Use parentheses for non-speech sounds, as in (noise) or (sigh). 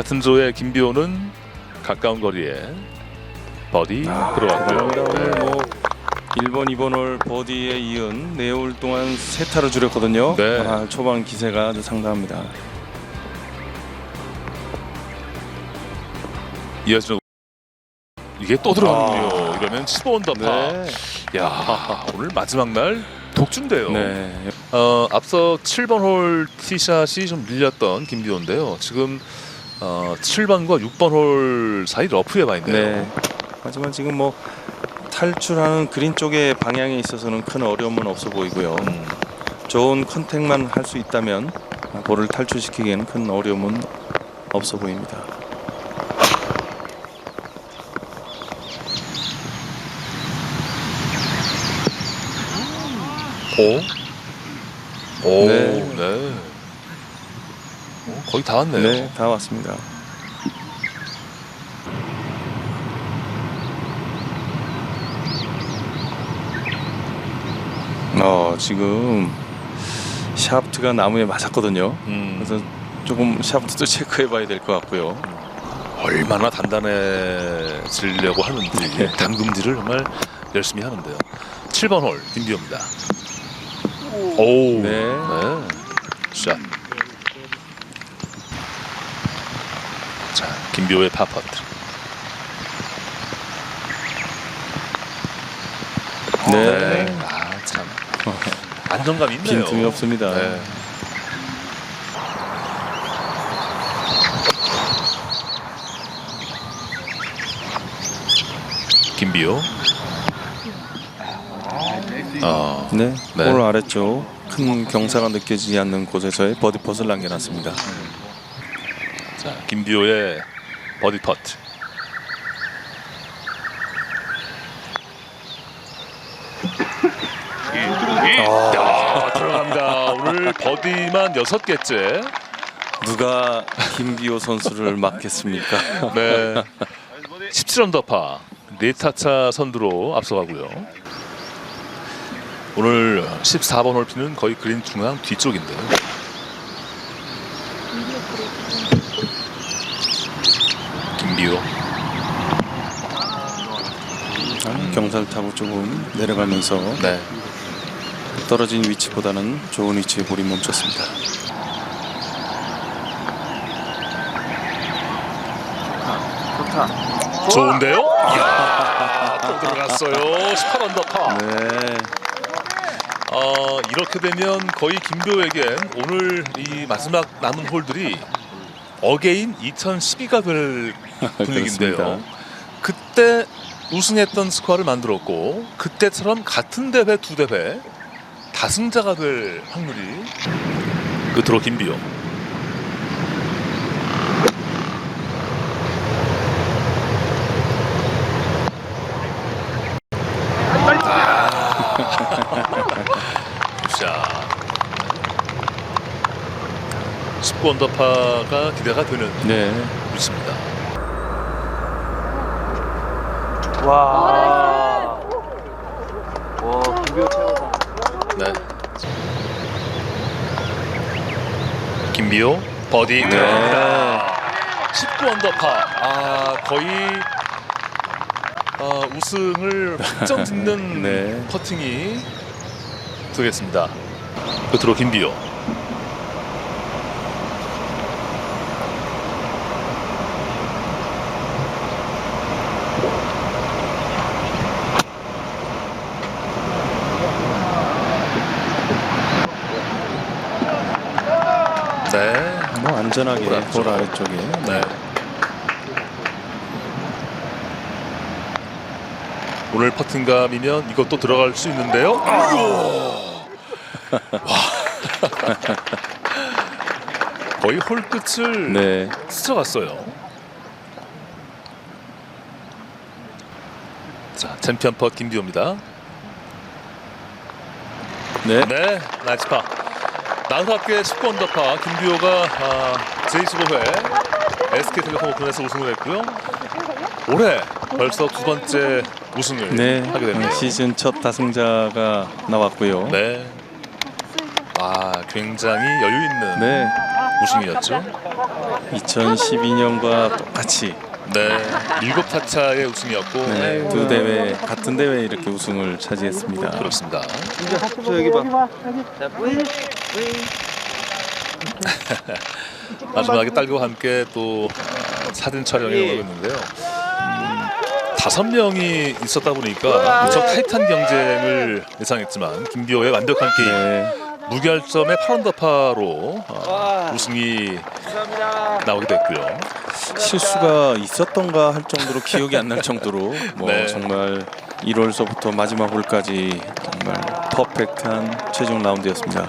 같은 조의 김비호는 가까운 거리에 버디 들어왔고요. 대단합니다. 오늘 네. 뭐 1번, 2번 홀 버디에 이은 네홀 동안 세 타를 줄였거든요. 네. 아, 초반 기세가 아주 상당합니다. 이어지는 이게 또 들어가는군요. 이러면 15원 더파. 네. 야 오늘 마지막 날 독주인데요. 네. 어, 앞서 7번 홀 티샷이 좀 밀렸던 김비호인데요. 지금 어, 7번과 6번 홀 사이 러프에 와 있네요. 네. 하지만 지금 뭐 탈출하는 그린 쪽의 방향에 있어서는 큰 어려움은 없어 보이고요. 음, 좋은 컨택만 할 수 있다면 볼을 탈출시키기에는 큰 어려움은 없어 보입니다. 오, 오, 네. 네. 어, 거의 다 왔네요. 네, 다 왔습니다. 어, 지금 샤프트가 나무에 맞았거든요. 음, 그래서 조금 샤프트도 (laughs) 체크해 봐야 될 것 같고요. 얼마나 단단해지려고 하는지 네. 당금질을 정말 열심히 하는데요. 7번 홀 김비호입니다. 오, 네. 샷. 자, 김비호의 파퍼트. 네. 아, 참. (laughs) 안정감 있네요. 빈틈이 없습니다. 네. 김비호. 어, 네. 네. 볼 아래쪽 큰 경사가 느껴지지 않는 곳에서의 버디 퍼스를 남겨놨습니다. 자, 김비호의 버디 퍼트. 야, 들어갑니다. 오늘 버디만 여섯 개째. 누가 김기호 선수를 막겠습니까? (laughs) 네. 17언더파 네타차 선두로 앞서가고요. 오늘 14번 홀피는 거의 그린 중앙 뒤쪽인데요. 김비호. 아, 경사를 타고 조금 내려가면서 네. 떨어진 위치보다는 좋은 위치에 볼이 멈췄습니다. 좋은데요? 이야, 또 들어갔어요. 18언더파. 네. 어, 이렇게 되면 거의 김교에겐 오늘 이 마지막 남은 홀들이 어게인 2012가 될 (laughs) 분위기인데요. 그렇습니다. 그때 우승했던 스코어를 만들었고 그때처럼 같은 대회 두 대회 다승자가 될 확률이 끝으로 김비호. (laughs) 자, 19 언더파가 기대가 되는 네. 위치입니다. 와. 와, 김비호 최고다. 네. 김비호 버디 네. 들어갑니다. 19 언더파. 아 거의 어, 우승을 확정 짓는 (laughs) 네. 퍼팅이 되겠습니다. 끝으로 김비호. 네. 뭐 안전하게 볼 아래쪽에 네. 오늘 퍼팅감이면 이것도 들어갈 수 있는데요. 와. (laughs) 거의 홀 끝을 네. 스쳐갔어요. 자, 챔피언 퍼 김비호입니다. 네. 네, 나이스 파. 나우학계 19 언더파 김비호가 아, 제25회 SK텔레콤 오픈에서 우승을 했고요. 올해 벌써 두 번째 우승을 네. 하게 됐네요. 시즌 첫 다승자가 나왔고요. 네. 아, 굉장히 여유 있는 네. 우승이었죠. 2012년과 똑같이 네, 일곱 타차의 우승이었고 네, 두 대회 같은 대회 이렇게 우승을 차지했습니다. 그렇습니다. 저 여기 봐. 뿌이. 마지막에 딸과 함께 또 어, 사진 촬영을 하고 있는데요. 음, 다섯 명이 있었다 보니까 무척 타이트한 경쟁을 예상했지만 김비호의 완벽한 게임 네, 무결점의 8언더파로 어, 와. 우승이 감사합니다. 나오게 됐고요. 실수가 있었던가 할 정도로 기억이 안 날 정도로 뭐 네. 정말 1월서부터 마지막 홀까지 정말 퍼펙트한 최종 라운드였습니다.